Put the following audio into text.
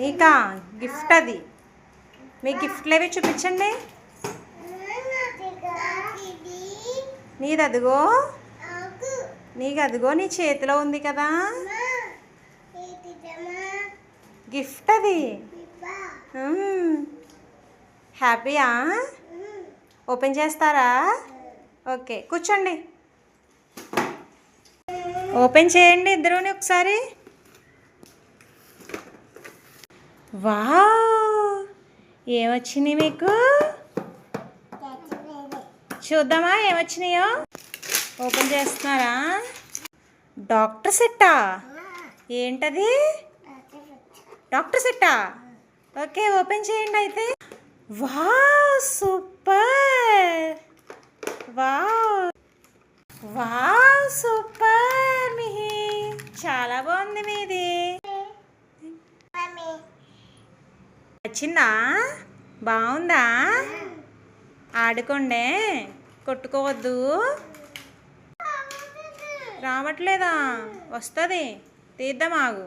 నీకా? గిఫ్ట్ అది. మీ గిఫ్ట్లు ఏవి చూపించండి. నీది అదిగో నీకు అదిగో నీ చేతిలో ఉంది కదా. గిఫ్ట్ అది. హ్యాపీయా? ఓపెన్ చేస్తారా? ఓకే కూర్చోండి. ఓపెన్ చేయండి ఇద్దరుని ఒకసారి. వా ఏమొచ్చినాయి మీకు? చూద్దామా ఏమొచ్చినాయో? ఓపెన్ చేస్తున్నారా? డాక్టర్ సెట్టా? ఏంటది? డాక్టర్ సెట్టా? ఓకే ఓపెన్ చేయండి అయితే. వా సూపర్! వా వా సూపర్ మిహి! చాలా బాగుంది మీ నచ్చిందా? బాగుందా? ఆడుకోండే. కొట్టుకోవద్దు. రావట్లేదా? వస్తుంది. తీద్దాం ఆగు.